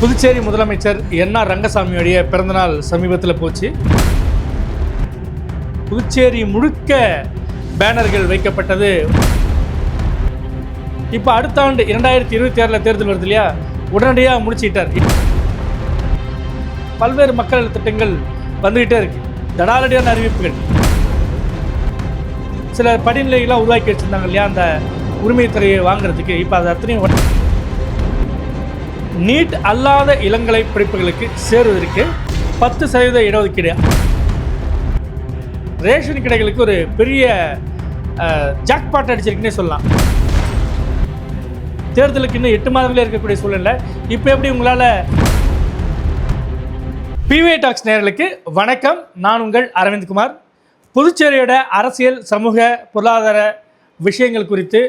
புதுச்சேரி முதலமைச்சர் N R ரங்கசாமியோடைய பிறந்தநாள் சமீபத்தில் போச்சு. புதுச்சேரி முழுக்க பேனர்கள் வைக்கப்பட்டது. இப்போ அடுத்த ஆண்டு இரண்டாயிரத்தி இருபத்தி ஆறில் தேர்தல் வருது இல்லையா? உடனடியாக முடிச்சிட்டார் பல்வேறு மக்கள் திட்டங்கள் வந்துகிட்டே இருக்கு. தடாலடியான அறிவிப்புகள். சில படிநிலைகள்லாம் உருவாக்கி வச்சிருந்தாங்க இல்லையா? அந்த உரிமை துறையை வாங்குறதுக்கு. இப்போ அது அத்தனையும் நீட் அல்லாத இளங்கலை படிப்புகளுக்கு சேருவதற்கு பத்து சதவீத இடஒதுக்கீடு. ரேஷன் கடைகளுக்கு ஒரு பெரிய ஜாக்பாட் அடிச்சிருக்குன்னே சொல்லலாம். தேர்தலுக்கு இன்னும் எட்டு மாதங்களே இருக்கக்கூடிய சூழ்நிலை. இப்போ எப்படி உங்களால் பிவே டாக்ஸ் நேர்களுக்கு வணக்கம். நான் உங்கள் அரவிந்த் குமார் புதுச்சேரியோட அரசியல் சமூக பொருளாதார விஷயங்கள் குறித்து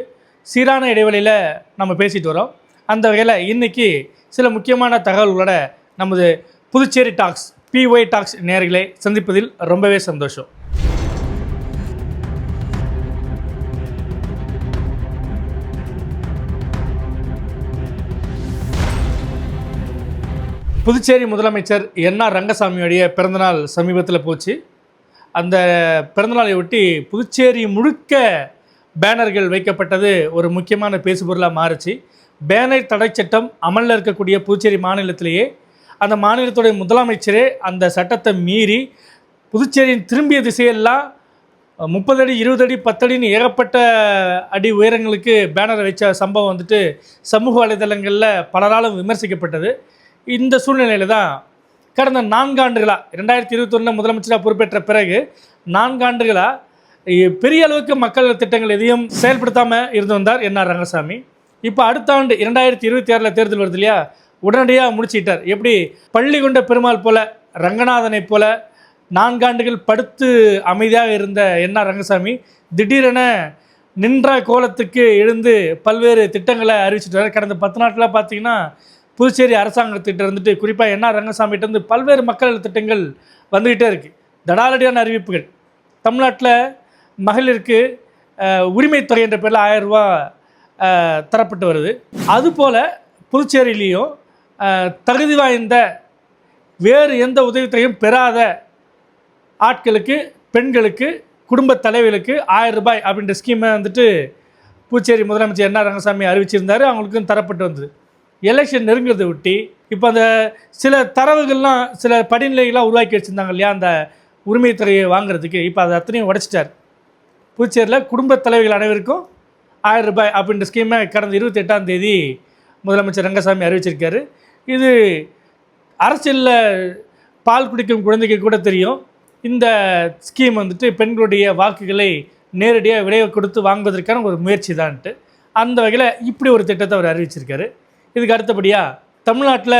சீரான இடைவெளியில் நம்ம பேசிட்டு வரோம். அந்த வகையில் இன்னைக்கு சில முக்கியமான தகவல்களோட நமது புதுச்சேரி டாக்ஸ் பிஒய் டாக்ஸ் நேர்களை சந்திப்பதில் ரொம்பவே சந்தோஷம். புதுச்சேரி முதலமைச்சர் என் ஆர் ரங்கசாமியோடைய பிறந்தநாள் சமீபத்தில் போச்சு. அந்த பிறந்தநாளை ஒட்டி புதுச்சேரி முழுக்க பேனர்கள் வைக்கப்பட்டது ஒரு முக்கியமான பேசுபொருளாக மாறுச்சு. பேனர் தடை சட்டம் அமலில் இருக்கக்கூடிய புதுச்சேரி மாநிலத்திலேயே அந்த மாநிலத்துடைய முதலமைச்சரே அந்த சட்டத்தை மீறி புதுச்சேரியின் திரும்பிய திசையெல்லாம் முப்பது அடி இருபது அடி பத்தடின்னு ஏகப்பட்ட அடி உயரங்களுக்கு பேனரை வச்ச சம்பவம் வந்துட்டு சமூக வலைதளங்களில் பலராலும் விமர்சிக்கப்பட்டது. இந்த சூழ்நிலையில் தான் கடந்த நான்காண்டுகளாக ரெண்டாயிரத்தி இருபத்தொன்னில் முதலமைச்சராக பொறுப்பேற்ற பிறகு நான்காண்டுகளாக பெரிய அளவுக்கு மக்கள் திட்டங்கள் எதையும் செயல்படுத்தாமல் இருந்து வந்தார் என் ஆர் ரங்கசாமி. இப்போ அடுத்த ஆண்டு இரண்டாயிரத்தி இருபத்தி ஆறில் தேர்தல் வருது இல்லையா? உடனடியாக முடிச்சிட்டார் எப்படி? பள்ளி கொண்ட பெருமாள் போல ரங்கநாதனை போல நான்காண்டுகள் படுத்து அமைதியாக இருந்த என் ஆர் ரங்கசாமி திடீரென நின்ற கோலத்துக்கு எழுந்து பல்வேறு திட்டங்களை அறிவிச்சிட்டு கடந்த பத்து நாட்களாக பார்த்தீங்கன்னா புதுச்சேரி அரசாங்கத்திட்ட இருந்துட்டு குறிப்பாக என் ஆர் ரங்கசாமிகிட்ட இருந்து பல்வேறு மக்கள் திட்டங்கள் வந்துக்கிட்டே இருக்குது தடாலடியான அறிவிப்புகள். தமிழ்நாட்டில் மகளிருக்கு உரிமை தொகை என்ற பேரில் ஆயிரம் ரூபா தரப்பட்டு வருது. அதுபோல் புதுச்சேரியிலையும் தகுதி வாய்ந்த வேறு எந்த உதவித்தையும் பெறாத ஆட்களுக்கு பெண்களுக்கு குடும்ப தலைவர்களுக்கு ஆயிரம் ரூபாய் அப்படின்ற ஸ்கீமை வந்துட்டு புதுச்சேரி முதலமைச்சர் என் ஆர் ரங்கசாமி அறிவிச்சிருந்தாரு. அவங்களுக்கும் தரப்பட்டு வந்தது. எலெக்ஷன் நெருங்கிறத ஒட்டி இப்போ அந்த சில தரவுகள்லாம் சில படிநிலைகள்லாம் உருவாக்கி வச்சுருந்தாங்க இல்லையா அந்த உரிமைத்துறையை வாங்குறதுக்கு. இப்போ அதை அத்தனையும் உடைச்சிட்டார். புதுச்சேரியில் குடும்ப தலைவர்கள் அனைவருக்கும் ஆயிரம் ரூபாய் அப்படின்ற ஸ்கீமை கடந்த இருபத்தி எட்டாம் தேதி முதலமைச்சர் ரங்கசாமி அறிவிச்சிருக்காரு. இது அரசியலில் பால் குடிக்கும் குழந்தைக்கு கூட தெரியும். இந்த ஸ்கீம் வந்துட்டு பெண்களுடைய வாக்குகளை நேரடியாக விளைய கொடுத்து வாங்குவதற்கான ஒரு முயற்சி தான்ட்டு. அந்த வகையில் இப்படி ஒரு திட்டத்தை அவர் அறிவிச்சிருக்காரு. இதுக்கு அடுத்தபடியாக தமிழ்நாட்டில்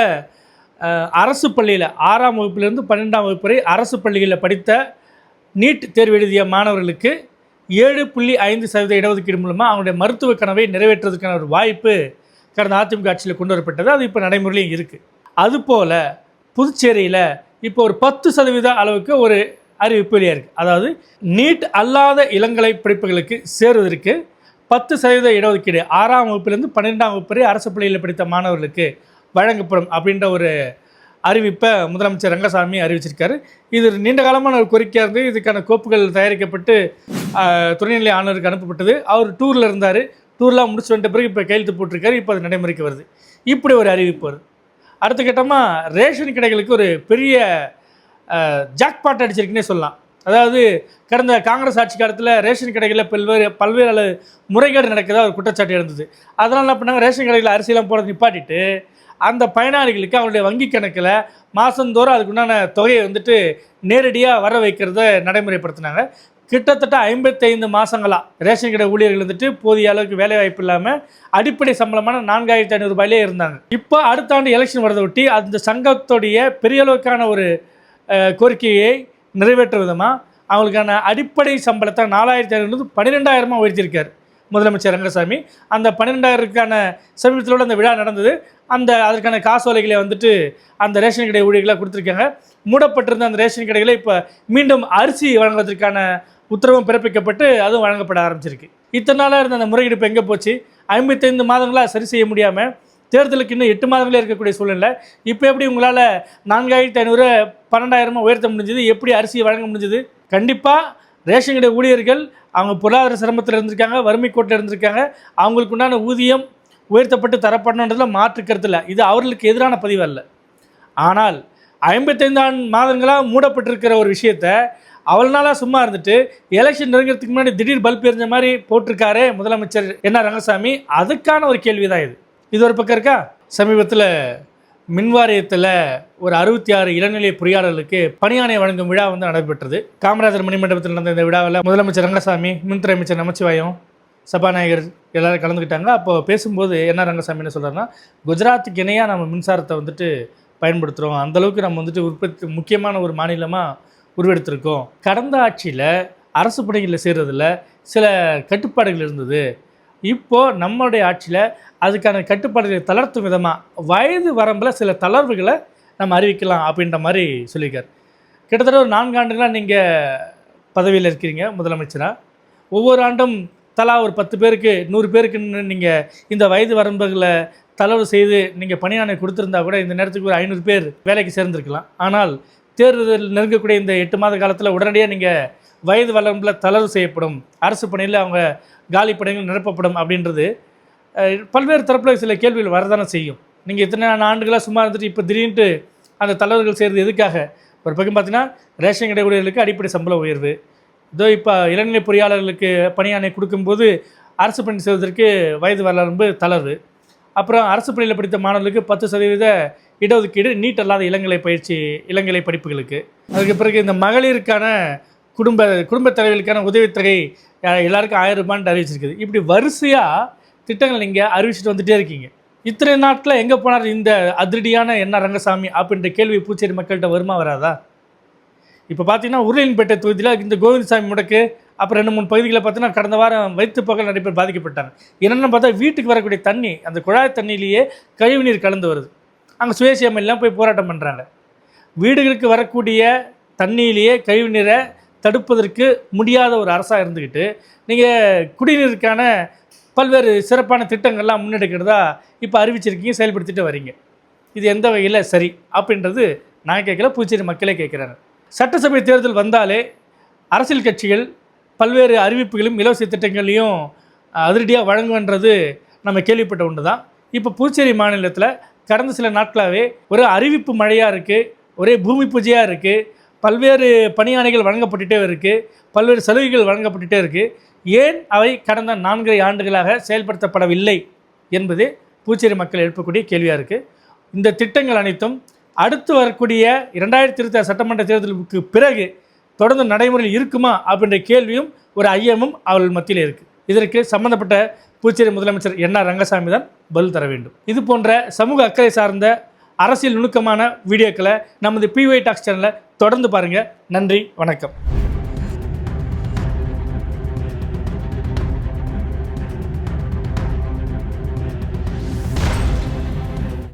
அரசு பள்ளியில் ஆறாம் வகுப்பிலேருந்து பன்னெண்டாம் வகுப்பு வரை அரசு பள்ளிகளில் படித்த நீட் தேர்வு எழுதிய மாணவர்களுக்கு ஏழு புள்ளி ஐந்து சதவீத இடஒதுக்கீடு மூலமாக அவங்களுடைய மருத்துவ கனவை நிறைவேற்றுவதற்கான ஒரு வாய்ப்பு கடந்த அதிமுக ஆட்சியில் கொண்டு வரப்பட்டது. அது இப்போ நடைமுறையிலையும் இருக்குது அதுபோல் புதுச்சேரியில் இப்போ ஒரு பத்து சதவீத அளவுக்கு ஒரு அறிவிப்பு வெளியாயிருக்கு. இருக்குது அதாவது நீட் அல்லாத இளங்கலை படிப்புகளுக்கு சேருவதற்கு பத்து சதவீத இடஒதுக்கீடு ஆறாம் வகுப்பிலிருந்து பன்னிரெண்டாம் வகுப்பு வரை அரசு பள்ளியில் படித்த மாணவர்களுக்கு வழங்கப்படும் அப்படின்ற ஒரு அறிவிப்பை முதலமைச்சர் ரங்கசாமி அறிவிச்சிருக்காரு. இது நீண்ட காலமான ஒரு கோரிக்கையாக இருந்து இதுக்கான கோப்புகள் தயாரிக்கப்பட்டு துணைநிலை ஆளுநருக்கு அனுப்பப்பட்டது. அவர் டூரில் இருந்தார். டூர்லாம் முடிச்சு வந்துட்ட பிறகு இப்போ கையெழுத்து போட்டிருக்காரு. இப்போ அது நடைமுறைக்கு வருது. இப்படி ஒரு அறிவிப்பு வருது. அடுத்த கட்டமாக ரேஷன் கடைகளுக்கு ஒரு பெரிய ஜாக்பாட் அடிச்சிருக்குன்னே சொல்லலாம். அதாவது கடந்த காங்கிரஸ் ஆட்சி காலத்தில் ரேஷன் கடைகளில் பல்வேறு பல்வேறு அளவு முறைகேடு நடக்கிறதா ஒரு குற்றச்சாட்டு இருந்தது அதனால் என்ன பண்ணாங்க? ரேஷன் கடைகளில் அரிசியெல்லாம் போட நிப்பாட்டிட்டு அந்த பயனாளிகளுக்கு அவங்களுடைய வங்கி கணக்கில் மாதந்தோறும் அதுக்குண்டான தொகையை வந்துட்டு நேரடியாக வர வைக்கிறத நடைமுறைப்படுத்தினாங்க. கிட்டத்தட்ட ஐம்பத்தைந்து மாதங்களா ரேஷன் கடை ஊழியர்கள் வந்துட்டு போதிய அளவுக்கு வேலைவாய்ப்பு இல்லாமல் அடிப்படை சம்பளமான நான்காயிரத்தி ஐநூறுரூபாயிலே இருந்தாங்க. இப்போ அடுத்த ஆண்டு எலெக்ஷன் வரதை ஒட்டி அந்த சங்கத்துடைய பெரிய அளவுக்கான ஒரு கோரிக்கையை நிறைவேற்ற விதமாக அவங்களுக்கான அடிப்படை சம்பளத்தை நாலாயிரத்தி ஐநூறு பன்னிரெண்டாயிரமாக உயர்த்தியிருக்காரு. முதலமைச்சர் ரங்கசாமி. அந்த பன்னிரெண்டாயிரக்கான சமீபத்திலோடு அந்த விழா நடந்தது. அந்த அதற்கான காசோலைகளை வந்துட்டு அந்த ரேஷன் கடை ஊழியர்களாக கொடுத்துருக்காங்க. மூடப்பட்டிருந்த அந்த ரேஷன் கடைகளை இப்போ மீண்டும் அரிசி வழங்குவதற்கான உத்தரவும் பிறப்பிக்கப்பட்டு அதுவும் வழங்கப்பட ஆரம்பிச்சிருக்கு. இத்தனை நாளாக இருந்த அந்த முறையீடு இப்போ எங்கே போச்சு? ஐம்பத்தைந்து மாதங்களாக சரி செய்ய முடியாமல் தேர்தலுக்கு இன்னும் எட்டு மாதங்களே இருக்கக்கூடிய சூழ்நிலை. இப்போ எப்படி உங்களால் நான்காயிரத்தி ஐநூறு பன்னெண்டாயிரமா உயர்த்த முடிஞ்சது? எப்படி அரிசியை வழங்க முடிஞ்சது? கண்டிப்பாக ரேஷன் கடை ஊழியர்கள் அவங்க பொருளாதார சிரமத்தில் இருந்திருக்காங்க வறுமை கோட்டில் இருந்திருக்காங்க. அவங்களுக்கு உண்டான ஊதியம் உயர்த்தப்பட்டு தரப்படணுன்றதில் மாற்று கருத்து இல்லை. இது அவர்களுக்கு எதிரான பதிவு அல்ல. ஆனால் ஐம்பத்தைந்து மாதங்களாக மூடப்பட்டிருக்கிற ஒரு விஷயத்த அவள் நாளாக சும்மா இருந்துட்டு எலெக்ஷன் நெருங்கிறதுக்கு முன்னாடி திடீர் பல்ப் எரிஞ்ச மாதிரி போட்டிருக்காரு முதலமைச்சர் என்ன ரங்கசாமி அதுக்கான ஒரு கேள்வி தான் இது. இது ஒரு பக்கம் இருக்கா? சமீபத்தில் மின்வாரியத்தில் ஒரு அறுபத்தி ஆறு இளநிலை பொறியாளர்களுக்கு பணியாணை வழங்கும் விழா வந்து நடைபெற்றது. காமராஜர் மணிமண்டபத்தில் நடந்த இந்த விழாவில் முதலமைச்சர் ரங்கசாமி மின்துறை அமைச்சர் நமச்சிவாயம் சபாநாயகர் எல்லாரும் கலந்துக்கிட்டாங்க. அப்போ பேசும்போது என்ன ரங்கசாமி என்ன சொல்கிறாருன்னா குஜராத்துக்கு இணையாக நம்ம மின்சாரத்தை வந்துட்டு பயன்படுத்துகிறோம் அந்தளவுக்கு நம்ம வந்துட்டு உற்பத்தி முக்கியமான ஒரு மாநிலமாக உருவெடுத்திருக்கோம். கடந்த ஆட்சியில் அரசு பணிகளில் சேர்றதுல சில கட்டுப்பாடுகள் இருந்தது. இப்போது நம்மளுடைய ஆட்சியில் அதுக்கான கட்டுப்பாடுகளை தளர்த்தும் விதமாக வயது வரம்பில் சில தளர்வுகளை நம்ம அறிவிக்கலாம் அப்படின்ற மாதிரி சொல்லியிருக்கார். கிட்டத்தட்ட ஒரு நான்கு ஆண்டுகளாக நீங்கள் பதவியில் இருக்கிறீங்க முதலமைச்சராக ஒவ்வொரு ஆண்டும் தலா ஒரு பத்து பேருக்கு நூறு பேருக்குன்னு நீங்கள் இந்த வயது வரம்புகளை தளர்வு செய்து நீங்கள் பணியாணை கொடுத்துருந்தா கூட இந்த நேரத்துக்கு ஒரு ஐநூறு பேர் வேலைக்கு சேர்ந்துருக்கலாம். ஆனால் தேர்தல் நெருங்கக்கூடிய இந்த எட்டு மாத காலத்தில் உடனடியாக நீங்கள் வயது வரம்பில் தளர்வு செய்யப்படும். அரசு பணியில் அவங்க காலி பணிகள் நிரப்பப்படும் அப்படின்றது. பல்வேறு தரப்பில் சில கேள்விகள் வரதானே செய்யும். நீங்கள் இத்தனை ஆண்டுகளாக சும்மா இருந்துட்டு இப்போ திடீர்னு அந்த தளர்வுகள் செய்கிறது எதுக்காக? ஒரு பக்கம் பார்த்தீங்கன்னா ரேஷன் கடை ஊழியர்களுக்கு அடிப்படை சம்பள உயர்வு. இதோ இப்போ இளநிலை பொறியாளர்களுக்கு பணியாணை கொடுக்கும்போது அரசு பணி செய்வதற்கு வயது வரலாறு தளர்வு. அப்புறம் அரசு பணியில் படித்த மாணவர்களுக்கு பத்து சதவீத இடஒதுக்கீடு நீட் அல்லாத இளங்கலை பயிற்சி இளங்கலை படிப்புகளுக்கு. அதுக்கு பிறகு இந்த மகளிருக்கான குடும்ப குடும்பத் தலைவர்களுக்கான உதவித்தொகை எல்லாருக்கும் ஆயிரம் ரூபான்னு அறிவிச்சிருக்குது இப்படி வரிசையாக திட்டங்கள் நீங்கள் அறிவிச்சிட்டு வந்துட்டே இருக்கீங்க. இத்தனை நாட்டில் எங்கே போனார் இந்த அதிரடியான என்ன ரங்கசாமி அப்படின்ற கேள்வி பூச்சேரி மக்கள்கிட்ட வருமா வராதா? இப்போ பார்த்தீங்கன்னா உருளையன்பேட்டை தொகுதியில் இந்த கோவிந்தசாமி முடக்கு அப்புறம் ரெண்டு மூணு பகுதிகளை பார்த்தீங்கன்னா கடந்த வாரம் வயிற்றுப்போக்கள் நிறைய பேர் பாதிக்கப்பட்டாங்க. என்னென்னு பார்த்தா வீட்டுக்கு வரக்கூடிய தண்ணி அந்த குழாய் தண்ணியிலேயே கழிவுநீர் கலந்து வருது. அங்கே சுயேட்சை எல்லாம் போய் போராட்டம் பண்ணுறாங்க வீடுகளுக்கு வரக்கூடிய தண்ணியிலேயே கழிவுநீரை தடுப்பதற்கு முடியாத ஒரு அரசாக இருந்துக்கிட்டு நீங்கள் குடிநீருக்கான பல்வேறு சிறப்பான திட்டங்கள்லாம் முன்னெடுக்கிறதா இப்போ அறிவிச்சிருக்கீங்க செயல்படுத்திட்டு வரீங்க. இது எந்த வகையில் சரி அப்படின்றது நான் கேட்கல புதுச்சேரி மக்களே கேட்குறாங்க. சட்டசபை தேர்தல் வந்தாலே அரசியல் கட்சிகள் பல்வேறு அறிவிப்புகளும் இலவச திட்டங்களையும் அதிரடியாக வழங்குன்றது நம்ம கேள்விப்பட்ட ஒன்று தான் இப்போ புதுச்சேரி மாநிலத்தில் கடந்த சில நாட்களாகவே ஒரு அறிவிப்பு மழையாக இருக்குது ஒரே பூமி பூஜையாக இருக்குது பல்வேறு பணியாணைகள் வழங்கப்பட்டுட்டே இருக்குது பல்வேறு சலுகைகள் வழங்கப்பட்டுட்டே இருக்குது ஏன் அவை கடந்த நான்கரை ஆண்டுகளாக செயல்படுத்தப்படவில்லை என்பது பூச்சேரி மக்கள் எழுப்பக்கூடிய கேள்வியாக இருக்குது இந்த திட்டங்கள் அனைத்தும் அடுத்து வரக்கூடிய இரண்டாயிரத்தி இருபத்தி சட்டமன்ற தேர்தலுக்கு பிறகு தொடர்ந்து நடைமுறையில் இருக்குமா அப்படின்ற கேள்வியும் ஒரு ஐயமும் அவர்கள் மத்தியில் இருக்குது இதற்கு சம்பந்தப்பட்ட பூச்சேரி முதலமைச்சர் என் ஆர் ரங்கசாமி தான் பதில் தர வேண்டும். இது போன்ற சமூக அக்கறை சார்ந்த அரசியல் நுணுக்கமான வீடியோக்களை நமது பிஒய் டாக்ஸ் சேனலை தொடர்ந்து பாருங்கள் நன்றி வணக்கம்.